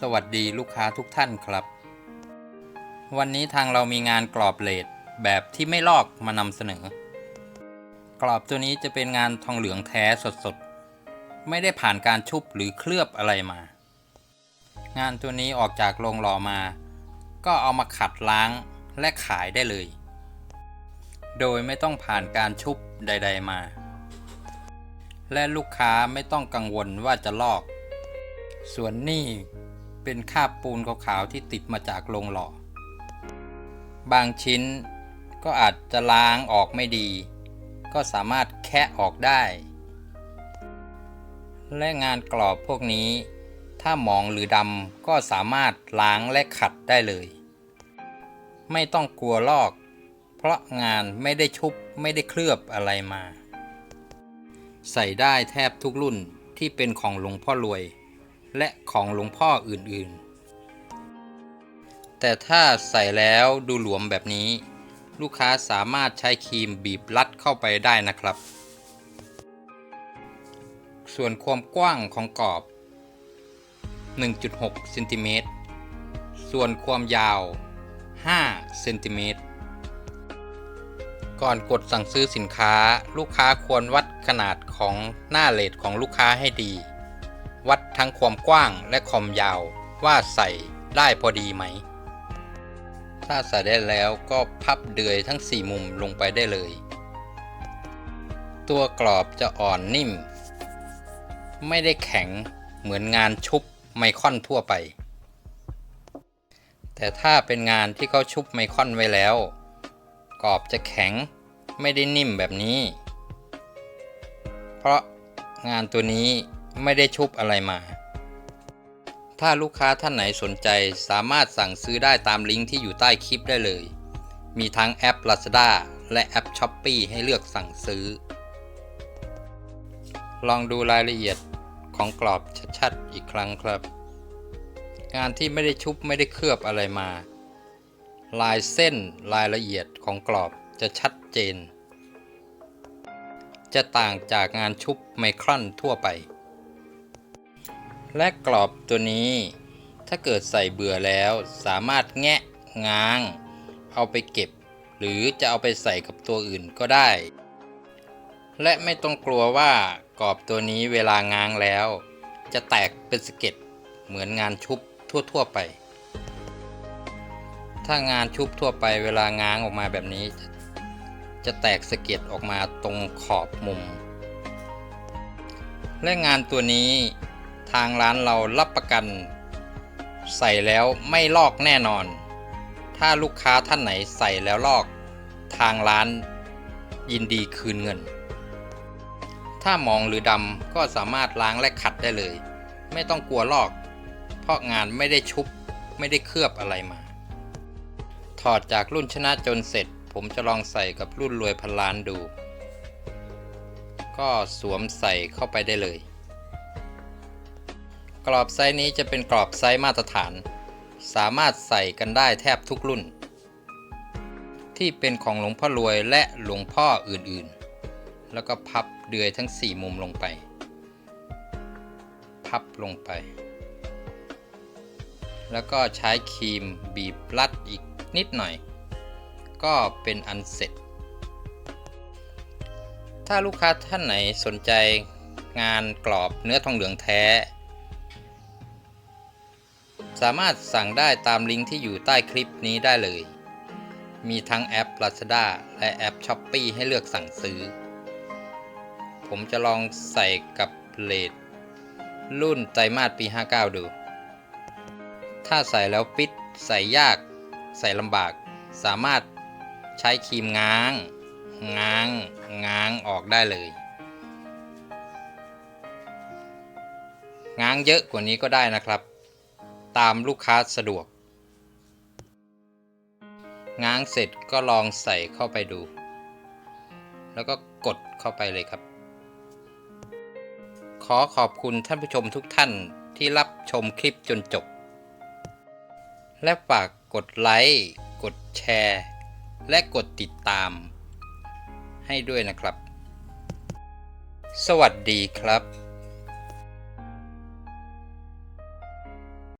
สวัสดีลูกค้าทุกท่านครับ วันนี้ทางเรามีงานกรอบเลดแบบที่ไม่ลอกมานำเสนอ กรอบตัวนี้จะเป็นงานทองเหลืองแท้สดๆ ไม่ได้ผ่านการชุบหรือเคลือบอะไรมา งานตัวนี้ออกจากโรงหล่อมา ก็เอามาขัดล้างและขายได้เลย โดยไม่ต้องผ่านการชุบใด ๆ มา และลูกค้าไม่ต้องกังวลว่าจะลอก ส่วนนี่ เป็นคาบปูนขาวๆที่ติดมาจากโรงหล่อ บางชิ้นก็อาจจะล้างออกไม่ดี ก็สามารถแคะออกได้ และงานกรอบพวกนี้ ถ้าหมองหรือดำก็สามารถล้างและขัดได้เลย ไม่ต้องกลัวลอก เพราะงานไม่ได้ชุบไม่ได้เคลือบอะไรมา ใส่ได้แทบทุกรุ่นที่เป็นของหลวงพ่อรวย และของหลวงพ่ออื่นๆ แต่ถ้าใส่แล้วดูหลวมแบบนี้ ลูกค้าสามารถใช้ครีมบีบรัดเข้าไปได้นะครับ ส่วนความกว้างของกรอบ 1.6เซนติเมตร ส่วนความยาว 5 เซนติเมตร ก่อนกดสั่งซื้อสินค้า ลูกค้าควรวัดขนาดของหน้าเลดของลูกค้าให้ดี วัดทั้งความกว้างและความยาวว่าใส่ได้พอดีไหม ถ้าใส่ได้แล้วก็พับเดือยทั้ง 4 มุมลงไปได้เลย ตัวกรอบจะอ่อนนิ่ม ไม่ได้แข็งเหมือนงานชุบไมคอนทั่วไป แต่ถ้าเป็นงานที่เขาชุบไมคอนไว้แล้ว กรอบจะแข็งไม่ได้นิ่มแบบนี้ เพราะงานตัวนี้ ไม่ได้ชุบอะไรมา ถ้าลูกค้าท่านไหนสนใจสามารถสั่งซื้อได้ตามลิงก์ที่อยู่ใต้คลิปได้เลย มีทั้งแอป Lazada และแอป Shopee ให้เลือกสั่งซื้อ ลองดูรายละเอียดของกรอบชัดๆอีกครั้งครับ งานที่ไม่ได้ชุบไม่ได้เคลือบอะไรมา ลายเส้นรายละเอียดของกรอบจะชัดเจน จะต่างจากงานชุบไมครอนทั่วไป และกรอบตัวนี้ ถ้าเกิดใส่เบื่อแล้วสามารถแงะง้าง เอาไปเก็บ หรือจะเอาไปใส่กับตัวอื่นก็ได้ และไม่ต้องกลัวว่ากรอบตัวนี้เวลาง้างแล้ว จะแตกเป็นสะเก็ดเหมือนงานชุบทั่วๆไป ถ้างานชุบทั่วไปเวลาง้างออกมาแบบนี้ จะแตกสะเก็ดออกมาตรงขอบมุม และงานตัวนี้ ทางร้านเรารับประกัน ใส่แล้วไม่ลอกแน่นอน ถ้าลูกค้าท่านไหนใส่แล้วลอก ทางร้านยินดีคืนเงิน ถ้ามองหรือดำก็สามารถล้างและขัดได้เลย ไม่ต้องกลัวลอก เพราะงานไม่ได้ชุบไม่ได้เคลือบอะไรมา ถอดจากรุ่นชนะจนเสร็จ ผมจะลองใส่กับรุ่นรวยพันล้านดู ก็สวมใส่เข้าไปได้เลย กรอบไซส์นี้จะเป็นกรอบไซส์มาตรฐาน สามารถใส่กันได้แทบทุกรุ่น ที่เป็นของหลวงพ่อรวยและหลวงพ่ออื่นๆ แล้วก็พับเดือยทั้ง 4 มุมลงไป พับลงไป แล้วก็ใช้ครีมบีบรัดอีกนิดหน่อย ก็เป็นอันเสร็จ ถ้าลูกค้าท่านไหนสนใจงานกรอบเนื้อทองเหลืองแท้ สามารถสั่งได้ตามลิงก์ที่อยู่ใต้คลิปนี้ได้เลย มีทั้งแอป Lazada และแอป Shopee ให้เลือกสั่งซื้อ ผมจะลองใส่กับเลดรุ่นไตรมาสปี 59 ดู ถ้าใส่แล้วปิด ใส่ยาก ใส่ลำบาก สามารถใช้ครีมง้าง ง้าง ง้างออกได้เลย ง้างเยอะกว่านี้ก็ได้นะครับ ตามลูกค้าสะดวก ง้างเสร็จก็ลองใส่เข้าไปดู แล้วก็กดเข้าไปเลยครับ ขอขอบคุณท่านผู้ชมทุกท่านที่รับชมคลิปจนจบ และฝากกดไลค์ กดแชร์ และกดติดตาม ให้ด้วยนะครับ สวัสดีครับ